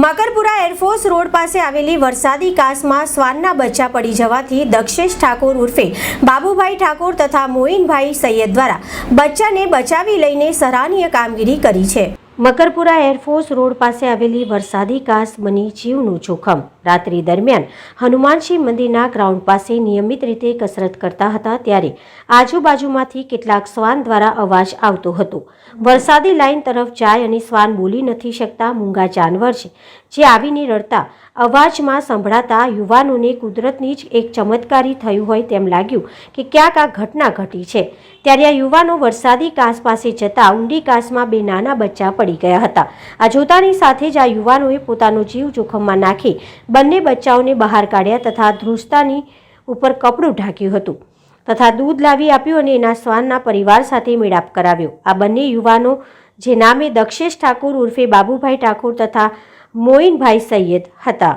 Makarpura air force road પાસે આવેલી વરસાદી કાસમાં શ્વાનના બચ્ચા પડી જવાથી દક્ષેશ ઠાકોર ઉર્ફે બાબુભાઈ ઠાકોર તથા મોઇનભાઈ સૈયદ દ્વારા બચ્ચાને બચાવી લઈને સરાહનીય કામગીરી કરી છે. મકરપુરા એરફોર્સ રોડ પાસે આવેલી વરસાદી કાસ બની જીવનું જોખમ. રાત્રિ દરમિયાન હનુમાનજી મંદિરના ગ્રાઉન્ડ પાસે નિયમિત રીતે કસરત કરતા હતા ત્યારે આજુબાજુમાંથી કેટલાક શ્વાન દ્વારા અવાજ આવતો હતો. વરસાદી લાઇન તરફ જાય અને શ્વાન બોલી નથી શકતા મૂંગા જાનવર છે. જે આવીને રડતા, અવાજમાં સંભળાતા યુવાનોને કુદરતની જ એક ચમત્કારી થયું હોય તેમ લાગ્યું કે ક્યાંક આ ઘટના ઘટી છે. ત્યારે આ યુવાનો વરસાદી કાસ પાસે જતા ઊંડી કાસમાં બે નાના બચ્ચા પડી ગયા હતા. આ જોતાની સાથે જ આ યુવાનોએ પોતાનો જીવ જોખમમાં નાખી બંને બચ્ચાઓને બહાર કાઢ્યા તથા ધ્રુજતાની ઉપર કપડું ઢાંક્યું હતું તથા દૂધ લાવી આપ્યું અને એના શ્વાનના પરિવાર સાથે મેળાપ કરાવ્યો. આ બંને યુવાનો, જે નામે દક્ષેશ ઠાકુર ઉર્ફે બાબુભાઈ ઠાકુર તથા મોઇનભાઈ સૈયદ હતા.